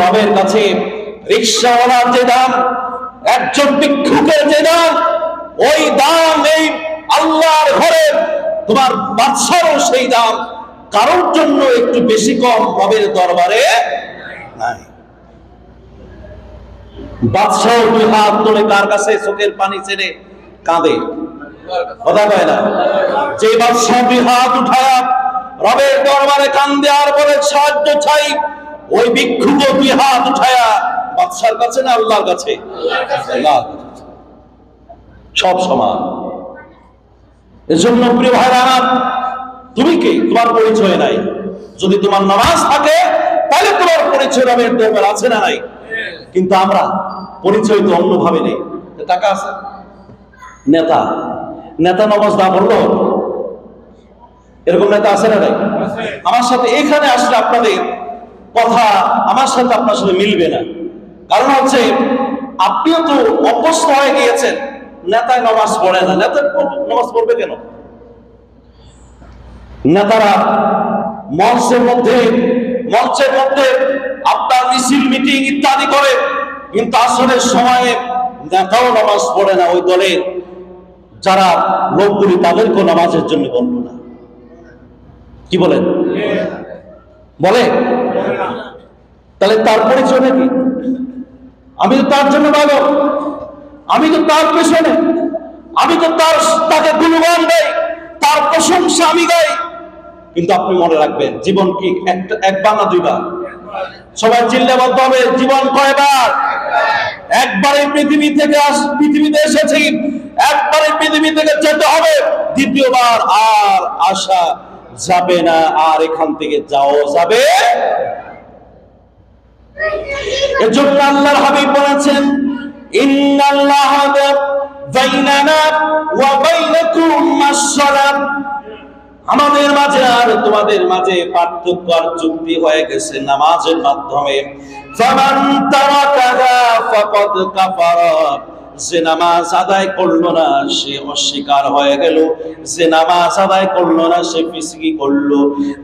রবের কাছে রিক্সাওয়ালার যে দাম, একজন ভিক্ষুকের যে দাম, ওই দাম এই আল্লাহর ঘরে তোমার বাদশারও সেই দাম। কারোর জন্য একটু বেশি কম রবের দরবারে নাই। বাদশাহ দুই হাত তুলে কার কাছে চোখের পানি ছেড়ে কাঁদে। কথা কয় না? যে বাদশাহ দুই হাত উঠায়া রবের দরবারে কান্দে আর বলে, সাহায্য চাই। ওই ভিক্ষুক দুই হাত উঠায়া বাদশার কাছে না আল্লাহর কাছে? আল্লাহর কাছে। সব সমান। এজন্য প্রিয় ভাইরা আমার তুমি কে? তোমার পরিচয় নাই। যদি তোমার নামাজ থাকে তাহলে তোমার পরিচয় রবের দরবার আছে না নাই? কিন্তু আমরা পরিচয় তো অন্যভাবে নেই। টাকা আছে? নেতা। নেতা নামাজ না পড়ল এরকম নেতা আছে না নাই? আমার সাথে এখানে আসলে আপনাদের কথা আমার সাথে আপনার সাথে মিলবে না। কারণ হচ্ছে, আপনিও তো অভ্যস্ত হয়ে গিয়েছেন। নেতায় নামাজ পড়ে না। নেতা নামাজ পড়বে কেন? নেতারা মঞ্চের মধ্যে মঞ্চের মধ্যে আপনার মিছিল, মিটিং ইত্যাদি করে, কিন্তু আসলে সময়ে নেতাও নামাজ পড়ে না ওই দলের যারা লোকগুলি তাদেরকেও নামাজের জন্য বলল না। কি বলেন? বলে? তাহলে তার পরিচয় নাকি? আমি তো তার জন্য ভালো। আমি তো তার পেছনে। আমি তো তার, তাকে গুণগান গাই তার প্রশংসা আমি গাই। কিন্তু আপনি মনে রাখবেন, জীবন কি একটা একবার না দুইবার সবাই চিল্লে বলতে হবে, জীবন কয়বার? একবারে পৃথিবী থেকে আস, পৃথিবীতে এসেছি। একবারে পৃথিবী থেকে যেতে হবে। দ্বিতীয়বার আর আসা যাবে না, আর এখান থেকে যাও যাবে। এজন্য আল্লাহর হাবিব বলেছেন, ইন্নাল্লাহ বাইনানা ওয়া বাইনাকুম মাস-সালাত। আমাদের মাঝে আর তোমাদের মাঝে পার্থক্য আর চুক্তি হয়ে গেছে নামাজের মাধ্যমে। ফামান তারাকাহা ফাকাদ কাফারা। যে নামাজ আদায় করল না সে অস্বীকার হয়ে গেল। যে নামাজ আদায় করল না সে পিসকি করল।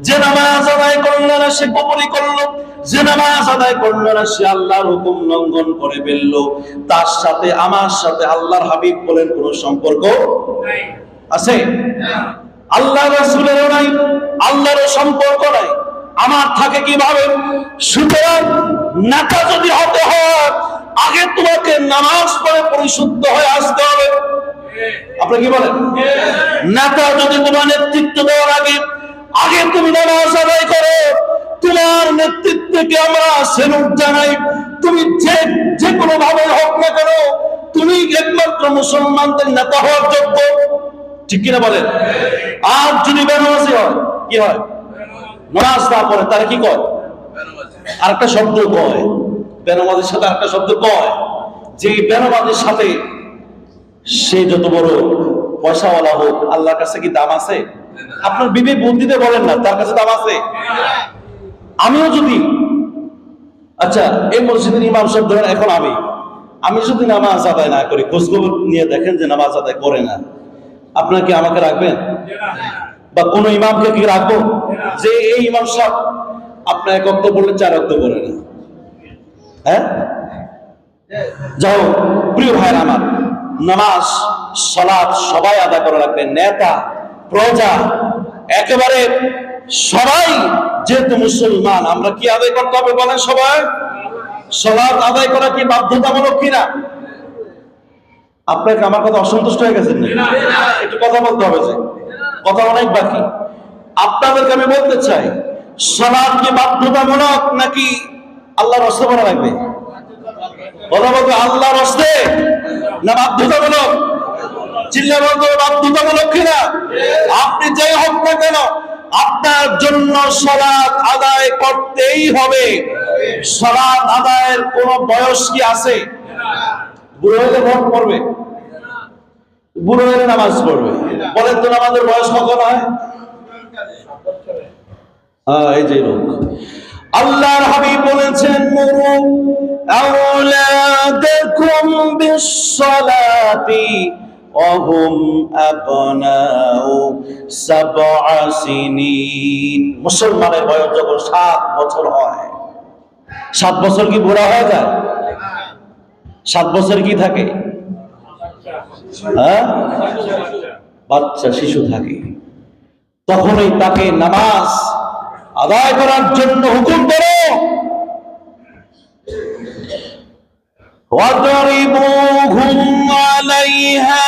যে নামাজ আদায় করল না সে কবরি করল। যে নামাজ আদায় করল না সে আল্লাহর হুকুম লঙ্ঘন করে ফেলল। তার সাথে আমার সাথে আল্লাহর হাবিব বলেন কোনো সম্পর্ক আছে? আল্লাহ রসুলেরও নাই আল্লাহরও সম্পর্ক নাই। আমার থাকে কীভাবে? সুতরাং নেতা যদি হতে হয় আগে তোমাকে নামাজ পড়ে পরিশুদ্ধ হয়ে আসতে হবে। আপনি কি বলেন? নেতা যদি তোমার নেতৃত্ব দেওয়ার আগে আগে তুমি নামাজ আদায় করো। তোমার নেতৃত্বকে আমরা সেলুট জানাই। তুমি যে যে কোনো ভাবে হোক না কেন, তুমি একমাত্র মুসলমানদের নেতা হওয়ার যোগ্য। ঠিক কিনা বলেন? আর যদি বেনামাজি হয়, কি হয়? নামাজ না পড়ে, তারা কি কয়? আর একটা শব্দ কয়। বেনামাজির সাথে একটা শব্দ কয়, যে বেনামাজির সাথে সে যত বড় পয়সাওয়ালা হোক, আল্লাহর কাছে কি দাম আছে? আপনার বিবেক বুদ্ধিতে বলেন না, তার কাছে দাম আছে? আমিও যদি আচ্ছা এই মসজিদের ইমাম সাহেব ধরেন, এখন আমি আমি যদি নামাজ আদায় না করি, খোঁজখবর নিয়ে দেখেন যে নামাজ আদায় করে না, আপনার কি আমাকে রাখবেন? বা কোন ইমামকে কি রাখব? যে এই ইমাম সাহেব আপনার এক অক্ত বললে চার অক্ত বলে না। হ্যাঁ? যাও প্রিয় ভাইয়ের আমার, নামাজ সলাদ সবাই আদায় করা লাগবে নেতা, প্রজা, একেবারে সবাই যেহেতু মুসলমান, আমরা কি আদায় করতে হবে বলেন সবাই? সলাদ আদায় করা কি বাধ্যতামূলক কিনা? আপনাকে আমার কথা অসন্তুষ্ট হয়ে গেছেন? একটু কথা বলতে হবে যে, কথা অনেক বাকি। আপনাদেরকে আমি বলতে চাই সলাৎ কি বাধ্যতামূলক নাকি আল্লাহর রস্তে বলা লাগবে কথা বলতে আল্লাহর রস্তে? না বাধ্যতামূলক? চিল্লা বাধ্যতামূলক কিনা? আপনি যাই হোক না কেন, আপনার জন্য সলাৎ আদায় করতেই হবে। সলাৎ আদায়ের কোন বয়স কি আছে? বুড়ো পড়বে। নামাজ পড়বে। বলেন তো বয়স কখন হয়? হ্যাঁ এই যে লোক। আল্লাহর হাবিব বলেছেন, মুরু আওলাদাকুম বিসসালাতি অহম আপনাও সাবআ সিনিন। মুসলমানের বয়স যখন 7 বছর হয় 7 বছর কি বুড়া হয়ে যায়? 7 বছর কি থাকে? হ্যাঁ? বাচ্চা, শিশু থাকে। তখনই তাকে নামাজ আদায় করার জন্য হুকুম করো واضربوهم عليها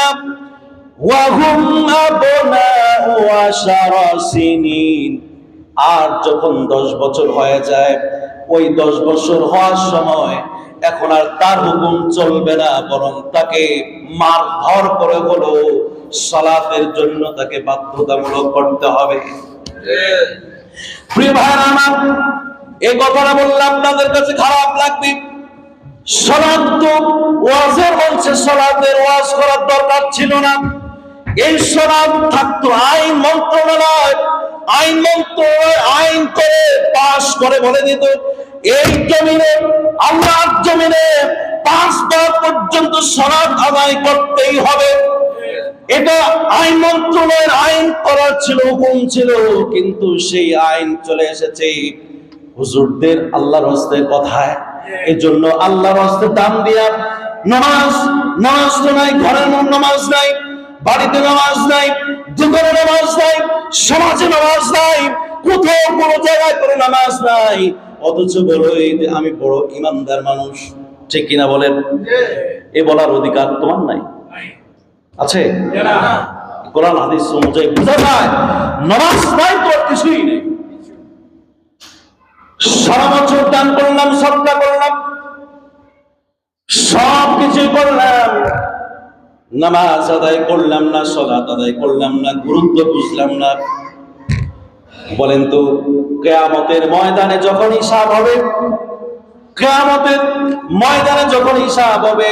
وهم أبناء عشر سنين আর যখন দশ বছর হয়ে যায় ওই দশ বছর হওয়ার সময় এখন আর তার হুকুম চলবে না বরং তাকে মারধর করে হলো সালাতের জন্য তাকে বাধ্যতামূলক করতে হবে প্রিয় ভাইরা আমার, এই কথাটা বললে আপনাদের কাছে খারাপ লাগবে। সলাদ না। আইন আইন করে করে বলে দিত। এই জমিনে, আল্লাহর জমিনে পর্যন্ত সলাদ আদায় করতেই হবে। এটা আইন মন্ত্রণালয়ের আইন করার ছিল হুকুম ছিল কিন্তু সেই আইন চলে এসেছে হুজুরদের আল্লাহর হস্তের কথায়। এই জন্য আল্লাহর হস্তে দাম দিয়া নামাজ নামাজ তো নাই ঘরের মধ্যে নামাজ নাই বাড়িতে নামাজ নাই দোকানে নামাজ নাই সমাজে নামাজ নাই কোথাও কোনো জায়গায় কোনো নামাজ নাই। অথচ বলো এই যে আমি বড় ইমানদার মানুষ ঠিক কিনা বলেন? এ বলার অধিকার তোমার নাই। আছে? কোরআন, হাদিস অনুযায়ী বোঝা যায়, নামাজ নাই তো কিছুই নেই। সারা বছর দান করলাম সবটা করলাম সব কিছু করলাম। নামাজ আদায় করলাম না সলাত আদায় করলাম না, গুরুত্ব বুঝলাম না। বলেন তো, কেয়ামতের ময়দানে যখন হিসাব হবে, কেয়ামতের ময়দানে যখন হিসাব হবে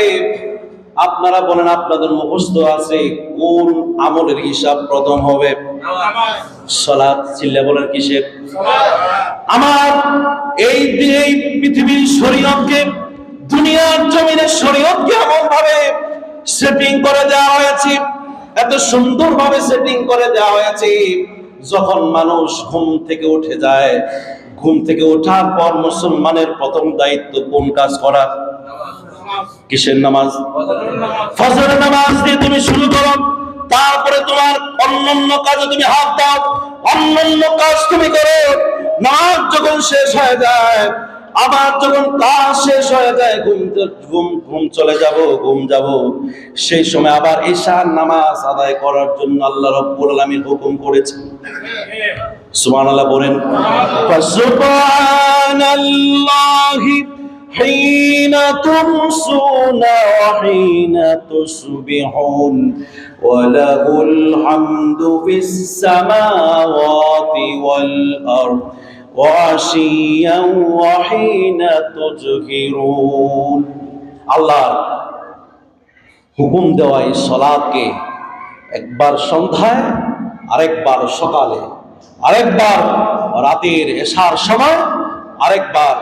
আপনারা বলেন আপনাদের মুখস্থ আছে, কোন আমলের হিসাব প্রথম হবে? আমার এই এই পৃথিবীর শরীয়তকে, দুনিয়ার জমিনের শরীয়তকে এমন ভাবে সেটিং করে দেওয়া হয়েছে, এত সুন্দর ভাবে সেটিং করে দেওয়া হয়েছে, যখন মানুষ ঘুম থেকে উঠে যায়, ঘুম থেকে ওঠার পর মুসলমানের প্রথম দায়িত্ব কোন কাজ করা? কিসের নামাজ? ফজর নামাজ দিয়ে তুমি শুরু করো। তারপরে তোমার অন্যান্য কাজে তুমি হাত দাও। অন্যান্য কাজ তুমি করো। নামাজ যখন শেষ হয়ে যায় আবার যখন কাজ শেষ হয়ে যায় ঘুম ঘুম ঘুম চলে যাব ঘুম যাব। সেই সময় আবার ঈশার নামাজ আদায় করার জন্য আল্লাহ রব্বুল আলামিন হুকুম করেছেন। সুবহানাল্লাহ বলেন সুবহানাল্লাহি حين تمسون وحين تصبحون وله الحمد في السماوات والأرض وعشيا وحين تظهرون আল্লাহ হুকুম দেওয়া এই সলাদকে একবার সন্ধ্যায় আরেকবার সকালে আরেকবার রাতের এশার সময় আরেকবার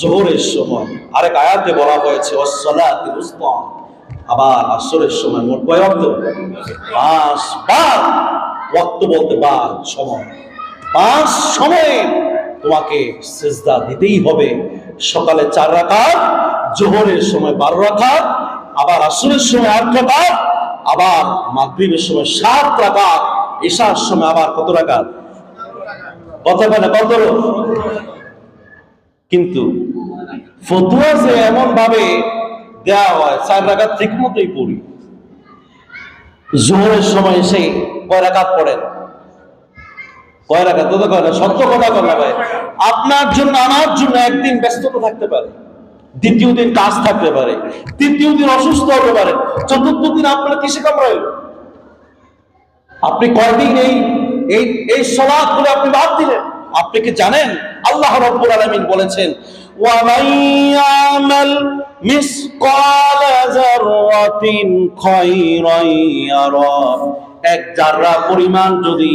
জোহরের সময়। আরেক আয়াতে বলা হয়েছে আবার আসরের সময় মোট কয় পাঁচ বার ওয়াক্ত বলতে বার সময়। পাঁচ সময়ে তোমাকে সেজদা দিতেই হবে। সকালে চার রাকাত, জোহরের সময় বারো রাকাত, আবার আসরের সময় আট রাকাত, আবার মাগরিবের সময় সাত রাকাত, ঈশার সময় আবার কত রাকাত? কত মানে কত কিন্তু ফতুয়া যে এমন ভাবে দেওয়া হয় চার রাকাত ঠিক মতোই পড়ি। জোহরের সময় এসে কয় রাকাত পড়েন? কয় রাকাত? তো কয় সত্য কথা কয় ভাই আপনার জন্য, আমার জন্য একদিন ব্যস্ততা থাকতে পারে। দ্বিতীয় দিন কাজ থাকতে পারে। তৃতীয় দিন অসুস্থ হতে পারে। চতুর্থ দিন আপনার কিসে কামড়াইল? আপনি কয়দিন এই এই করে আপনি বাদ দিলেন? আপনি কি জানেন? আল্লাহ রব্বুল আলামিন বলেছেন, ওয়ামান ইয়ামাল মিসকাল যাররাতিন খায়রান ইয়ারা। এক জাররা পরিমাণ যদি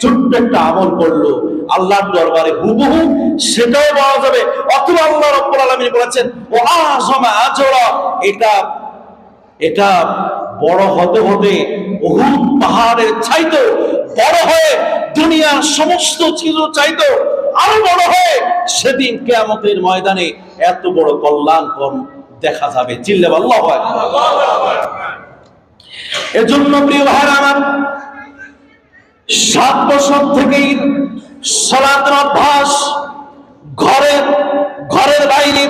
ছোট্ট একটা আমল করল। আল্লাহর দরবারে হুবহু সেটাও পাওয়া যাবে। অথবা আল্লাহ রব্বুল আলামিন বলেছেন ও আজরা এটা এটা বড় হতে হতে উহুদ পাহাড়ের চাইতো বড় হয়ে দুনিয়ার সমস্ত কিছু চাইতো আরও বড় হয়ে সেদিন কেয়ামতের ময়দানে এত বড় কল্যাণকর দেখা যাবে চিল্লে আল্লাহ এজন্য প্রিয় ভাইরা আমার সাত বছর থেকেই সনাতন অভ্যাস ঘরের ঘরের বাইরে,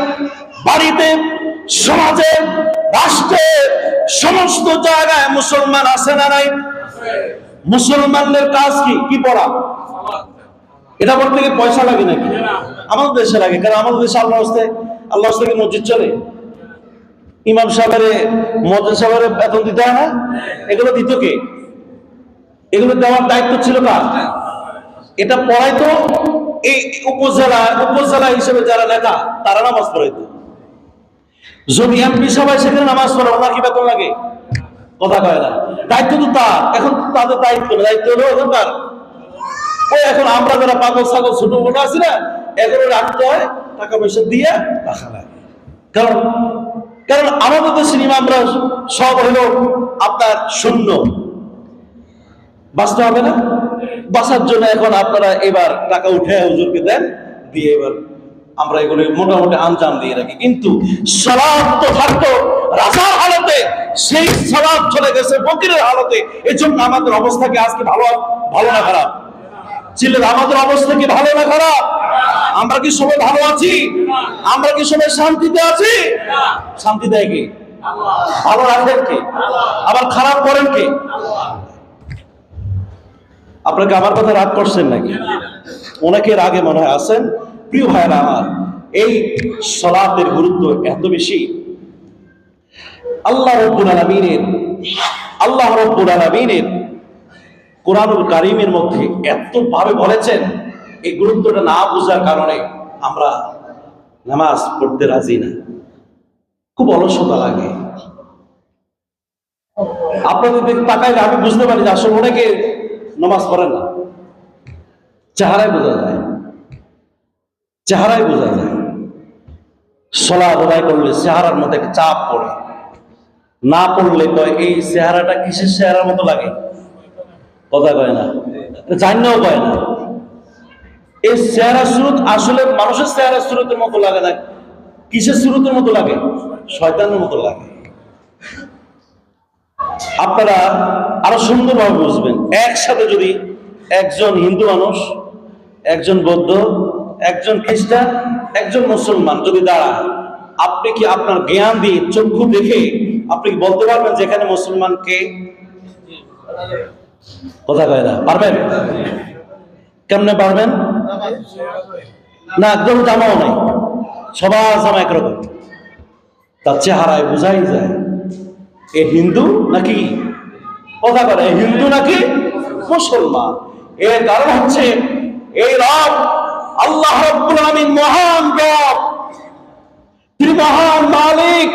বাড়িতে, সমাজে, রাষ্ট্রে, সমস্ত জায়গায় মুসলমান আছে না নাই? মুসলমানদের কাজ কি? কি পড়া? এটা বলতে কি পয়সা লাগে নাকি? আমাদের দেশে লাগে, কারণ আমাদের দেশে আল্লাহ হস্তে আল্লাহ হস্তে কি মসজিদ চলে? ইমাম সাহেবের মসজিদ সাহেবের বেতন দিতে হয় না? এগুলো দিত কে? এগুলো দেওয়ার দায়িত্ব ছিল কার? এটা পড়াইতো এই উপজেলা উপজেলা হিসেবে যারা নেতা, তারা নামাজ পড়াইতো। যদি এমপি সবাই সেখানে নামাজ পড়ে, ওনার কি বেতন লাগে? কথা কয় না। দায়িত্ব তো তার। এখন তাদের দায়িত্ব না। দায়িত্ব হলো এখন তার ওই এখন আমরা যারা পাগল ছাগল, ছোট বড় আছি না এগুলো রাখতে হয়, টাকা পয়সা দিয়ে রাখা লাগে। কারণ কারণ আমাদের দেশের ইমামরা সব হলো আপনার শূন্য। বাঁচতে হবে না। বাঁচার জন্য এখন আপনারা এবার টাকা উঠে হুজুরকে দেন, দিয়ে এবার আমরা এগুলো মোটামুটি আঞ্জাম দিয়ে রাখি। কিন্তু সলাপ তো থাকতো, রাজার হালতে সেই সলাপ চলে গেছে, ফকিরের হালতে। এই জন্য আমাদের অবস্থা কি আজকে ভালো? ভালো না খারাপ? ছিলেন আমাদের অবস্থা কি ভালো না খারাপ? আমরা কি সবাই ভালো আছি? আমরা কি সবাই শান্তিতে আছি? শান্তি দেয় কি? ভালো রাখেন কে? আবার খারাপ করেন কে? আপনাকে আমার কথা রাগ করছেন নাকি? ওনাকে রাগে মনে হয় আছেন? প্রিয় ভাইরা আমার, এই সলাতের গুরুত্ব এত বেশি। আল্লাহ রব্বুল আল্লাহ রব্বুল আলমিনের কোরআনুল কারিমের মধ্যে এত ভাবে বলেছেন, এই গুরুত্বটা না বোঝার কারণে আমরা নামাজ পড়তে রাজি না। খুব অলসতা লাগে। আপনাদের তাকাইলে আমি বুঝতে পারি যে আসলে অনেকে নামাজ পড়েন না। চেহারায় বোঝা যায়। চেহারায় বোঝা যায়। সলা বোধাই করলে চেহারার মধ্যে চাপ পড়ে। না পড়লে কয়, এই চেহারাটা কিসের চেহারার মতো লাগে? কথা কয় না। জান্নাও কয় না। এই চেহারা স্রোত আসলে মানুষের চেহারা স্রোতের মতো লাগে না। কিসের স্রোতের মতো লাগে? শয়তানের মতো লাগে। আপনারা আরও সুন্দরভাবে বুঝবেন। একসাথে যদি একজন হিন্দু মানুষ, একজন বৌদ্ধ, একজন খ্রিস্টান, একজন মুসলমান যদি দাঁড়ায়, আপনি কি আপনার জ্ঞান দিয়ে চক্ষু দেখে আপনি কি বলতে পারবেন যেখানে মুসলমানকে কথা কয় না, পারবেন? কেমনে পারবেন? না, একদম জামাও নাই, সবার জামা একরকম। তার চেহারায় বোঝাই যায়। এ হিন্দু নাকি? কথা বলে হিন্দু নাকি? মুসলমান। এর কারণ হচ্ছে, এই রব আল্লাহ মহান রব। তিনি মহান মালিক।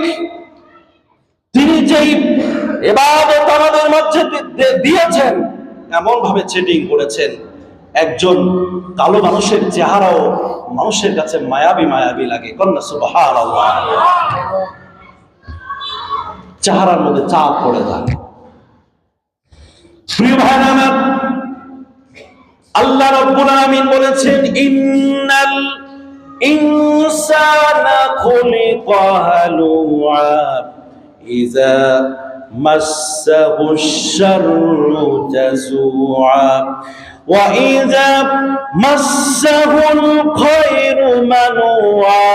তিনি যেই এবাদত আমাদের মধ্যে দিয়েছেন এমন ভাবে চেটিং করেছেন। একজন কালো মানুষের চেহারাও মানুষের কাছে মায়াবী মায়াবী লাগে। কন্যা সুবহান চেহারার মধ্যে চাপ পড়ে যায়। প্রিয় ভাই আমার আল্লাহ রব্বুল আলামিন বলেছেন, ইন্নাল ইনসানা খুলিকা হালুআ ইযা মাসাহু শাররু জাযুআ ওয়া ইযা মাসাহুল খায়রু মানুআ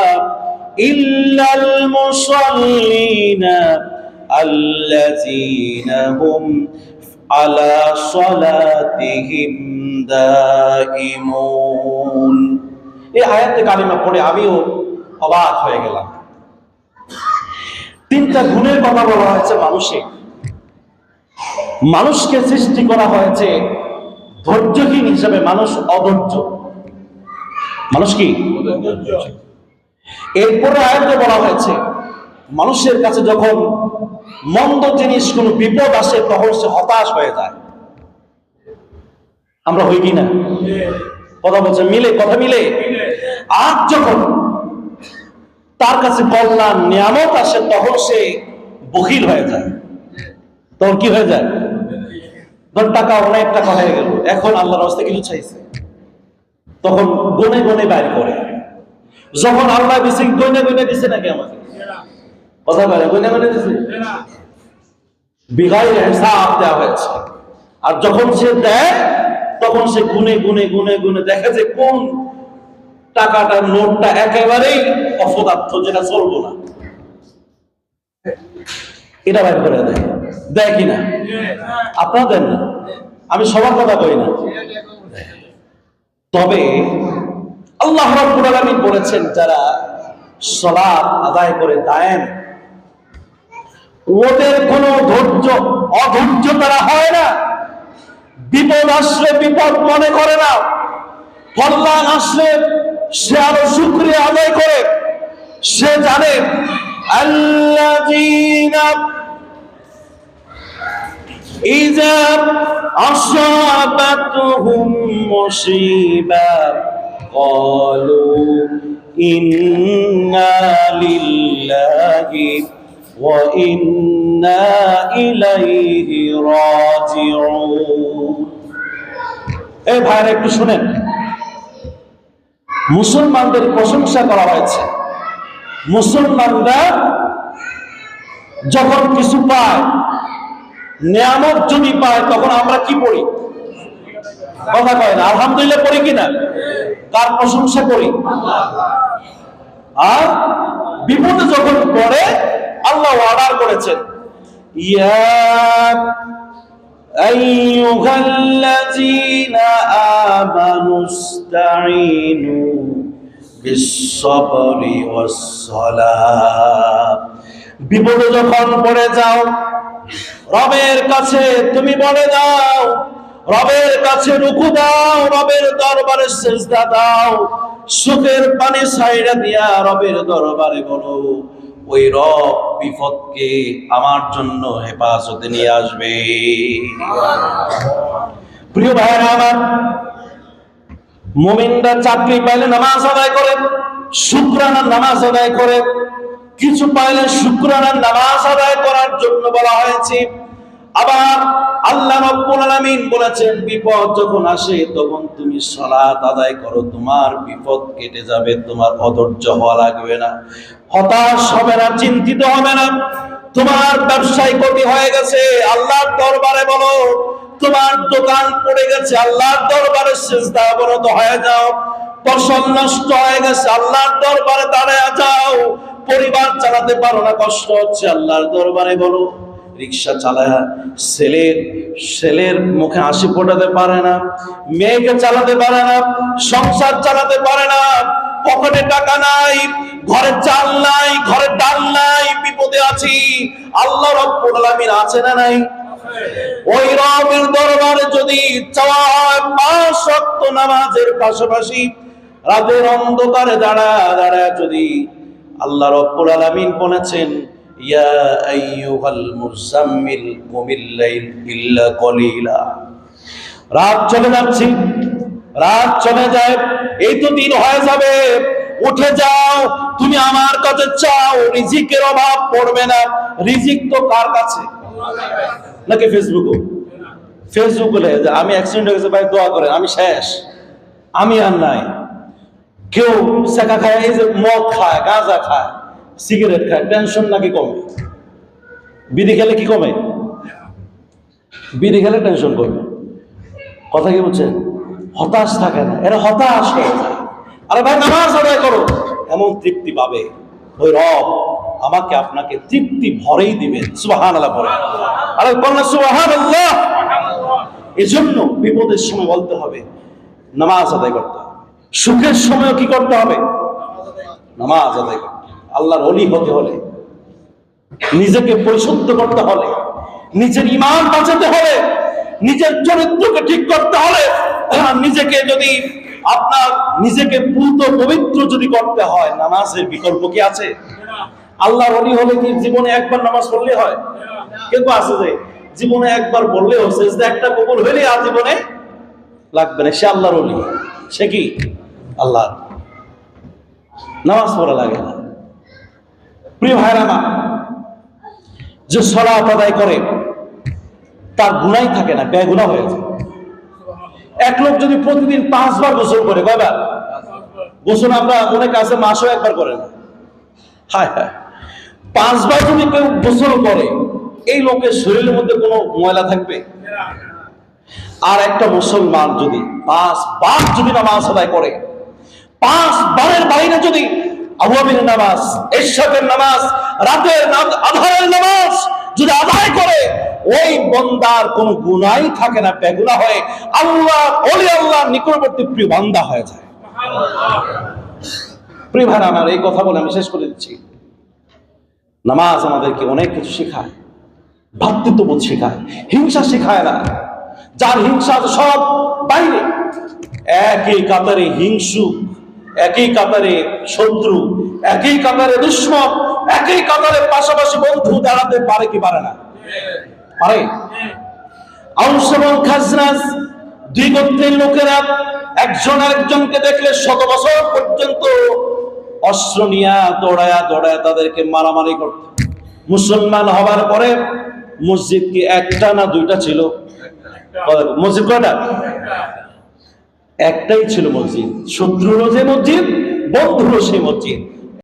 ইল্লাল মুসাল্লিনা الذين هم على صلاتهم دائمون এই আয়াতে কালিমা পড়ে আমিও অবাক হয়ে গেলাম তিনটা গুণের কথা বলা হয়েছে মানুষে মানুষকে সৃষ্টি করা হয়েছে ধৈর্যহীন হিসাবে মানুষ অধৈর্য মানুষ কি এরপরে আয়ত্তে বলা হয়েছে মানুষের কাছে যখন মন্দ জিনিস, কোনো বিপদ আসে, তখন সে হতাশ হয়ে যায়। আমরা হই কি না? কথা বলছে, মিলে, কথা মিলে। আজ যখন তার কাছে কল্যাণ, নিয়ামত আসে, তখন সে বকিল হয়ে যায়। তখন কি হয়ে যায়? ধর, টাকা, অনেক টাকা হয়ে গেল। এখন আল্লাহর রাস্তা কিছু চাইছে। তখন গনে গনে বাইর করে। যখন আল্লাহ দিছে গনে গনে দিছে নাকি আমাকে? কথা বলে গনে গনে দিছে হিসাব দেওয়া হয়েছে। আর যখন সে দেয়, তখন সে গুনে গুনে গুনে গুনে দেখে যে কোন টাকাটার নোটটা একেবারেই অপদার্থ, যেটা চলবো না। এটা বাইর করে দেয়। দেয় কিনা আপনারা দেন না। আমি সবার কথা কই না। তবে আল্লাহ রাব্বুল আলামিন বলেছেন, যারা সালাত আদায় করে দায়েন ওদের কোনো ধৈর্য অধৈর্য তারা হয় না বিপদ আসলে বিপদ মনে করে না কল্যাণ আসলে সে আরো শুক্রিয়া আদায় করে সে জানে আল্লাযীনা إذا أصابتهم مصيبة قالوا إنا لله وإنا إليه راجعون এই ভাইরা একটু শুনেন মুসলমানদের প্রশংসা করা হয়েছে মুসলমানরা যখন কিছু পায় নিয়ামত যদি পায় তখন আমরা কি পড়ি কথা কয় না আলহামদুলিল্লাহ পড়ি কিনা কার প্রশংসা করি আর বিপদে যখন পড়ে আল্লাহ অর্ডার করেছেন ইয়া أيها الذين آمنوا استعينوا بالصبر والصلاة বিপদে যখন পড়ে যাও রবের কাছে তুমি বলে দাও রবের কাছে রুকু দাও রবের দরবারে সেজদা দাও সুখের পানি সাইরা দিয়া রবের দরবারে বলো ওই রব বিপদকে আমার জন্য হেফাজতে নিয়ে আসবে। প্রিয় ভাইরা আমার, মুমিনরা চাকরি পাইলে নামাজ আদায় করে শুক্রানার নামাজ আদায় করে, কিছু পাইলে শুক্রানার নামাজ আদায় করার জন্য বলা হয়েছে। আবার আল্লাহ রাব্বুল আলামিন বলেছেন, বিপদ যখন আসে তখন তুমি সালাত আদায় করো, তোমার বিপদ কেটে যাবে, তোমার অধৈর্য হওয়া লাগবে না। হতাশ হবে না, চিন্তিত হবে না। তোমার ব্যবসায় ক্ষতি হয়ে গেছে, আল্লাহর দরবারে বলো। তোমার দোকান পড়ে গেছে, আল্লাহর দরবারে সেজদা অবরত হয়ে যাও। ফসল নষ্ট হয়ে গেছে, আল্লাহর দরবারে দাঁড়ায় যাও। পরিবার চালাতে পারো না, কষ্ট হচ্ছে, আল্লাহর দরবারে বলো। রিক্সা চালায়, ছেলের ছেলের মুখে হাসি ফোটাতে পারে না, মেয়েকে চালাতে পারে না, সংসার চালাতে পারে না, পকেটে টাকা নাই ঘরে চাল নাই ঘরে ডাল নাই, বিপদে আছি। আল্লাহ রব্বুল আছে না নাই? ওই রবের দরবারে যদি নামাজের পাশাপাশি রাতের অন্ধকারে দাঁড়া দাঁড়া যদি আল্লাহ রব্বুল আলামিন বলেছেন, ইয়া কলিলা। রাত চলে যাচ্ছি, রাত চলে যায়, এই তো দিন হয়ে যাবে। উঠে যাও, তুমি আমার কাছে চাও, রিজিকের অভাব পড়বে না। রিজিক তো কার কাছে? নাকি ফেসবুকও ফেসবুক বলে আমি অ্যাক্সিডেন্ট হয়ে গেছে, ভাই, দোয়া করেন, আমি শেষ। আমি আর নাই। কেউ সেকা খায়, এই যে মদ খায়, গাঁজা খায়, সিগারেট খায় টেনশন নাকি কমে? বিড়ি খেলে কি কমে? বিড়ি খেলে টেনশন কমে। কথা কি বলছেন হতাশ থাকে না। এরা হতাশ হয়ে যায়। আরে ভাই, নামাজ আদায় করো। এমন তৃপ্তি পাবে। ওই রব আমাকে আপনাকে তৃপ্তি ভরেই দিবেন। সুবাহান এজন্য বিপদের সময় বলতে হবে, নামাজ আদায় করতে হবে। সুখের সময় কি করতে হবে? নামাজ আদায় করতে। আল্লাহর অলি হতে হলে, নিজেকে পরিশুদ্ধ করতে হলে, নিজের ইমান বাঁচাতে হলে, নিজের চরিত্রকে ঠিক করতে হলে নিজেকে যদি আপনার নিজেকে পূত পবিত্র যদি করতে হয়, নামাজের বিকল্প কি আছে? আল্লাহর অলি হলে কি জীবনে একবার নামাজ পড়লে হয়? কিন্তু আছে যে জীবনে একবার বললেও সেজদা একটা কবুল হইলে আর জীবনে লাগবে না, সে আল্লাহর অলি সে কি? আল্লাহ। নামাজ পড়া লাগে না। প্রিয় ভাইরা আমার, যে সলাপ আদায় করে, তার গুণাই থাকে না ব্যয় গুণা হয়ে যায়। এক লোক যদি প্রতিদিন পাঁচবার গোসল করে, কয়বার? গোসল আমরা অনেক আছে, মাসও একবার করে না। হায় হায়। পাঁচবার যদি কেউ গোসল করে, এই লোকের শরীরের মধ্যে কোনো ময়লা থাকবে? আর একটা মুসলমান যদি পাঁচ বার যদি নামাজ আদায় করে পাঁচ বারের বাইরে যদি আওয়ামীর নামাজ এরশাদের নামাজ, রাতের আধারের নামাজ যদি আদায় করে ওই বন্দার কোন গুনাই থাকে না, বেগুনা হয়ে আল্লাহ, অলি আল্লাহ নিকটবর্তী প্রিয় বান্দা হয়ে যায়। প্রিয় আমার এই কথা বলে আমি শেষ করে দিচ্ছি। নামাজ আমাদেরকে অনেক কিছু শেখায় ভ্রাতৃত্ববোধ শেখায়, হিংসা শেখায় না। যার হিংসা সব বাইরে। একই কাতারে হিংসু, একই কাতারে শত্রু, একই কাতারে দুশ্মন, একই কাতারে পাশাপাশি বন্ধু দাঁড়াতে পারে কি পারে না। পারে। আউস এবং খাজরাজ, দুই গোত্রের লোকেরা একজন আরেকজনকে দেখলে শত বছর পর্যন্ত অস্ত্র নিয়ে দৌড়ায়া দৌড়ায়া তাদেরকে মারামারি করত। মুসলমান হবার পরে মসজিদ কি একটা না দুইটা ছিল? মসজিদ কয়টা? একটাই ছিল মসজিদ। শত্রুরও যে মসজিদ, বন্ধুরও সেই মসজিদ।